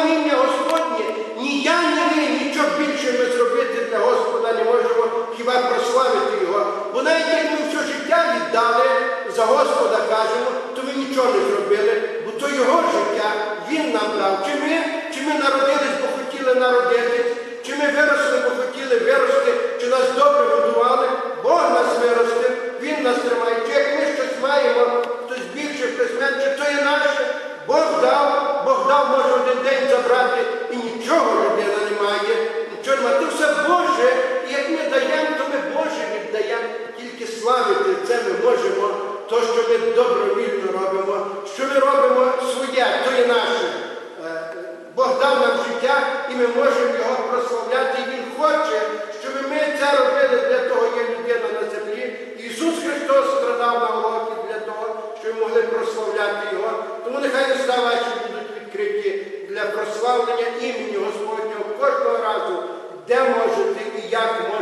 іміння Господнє, ні я, ні ви нічого більше ми зробити для Господа не можемо хіба прославити Його. Бо як ми все життя віддали за Господа кажемо, то ви нічого не зробили, бо то Його життя Він нам дав. Чи ми народились, бо хотіли народитись, чи ми виросли. День забрати, і нічого людина не має, нічого немає. Це все Боже, і як ми даємо, то ми Боже віддаємо. Тільки славити це ми можемо, то, що ми добровільно робимо, що ми робимо своє, то є наше. Е, Бог дав нам життя, і ми можемо його прославляти. І Він хоче, щоб ми це робили, для того є людина на землі. Ісус Христос страдав на Голгофі для того, щоб ми могли прославляти Його. Тому нехай уста ваші імені Господнього кожного разу, де можете і як можете,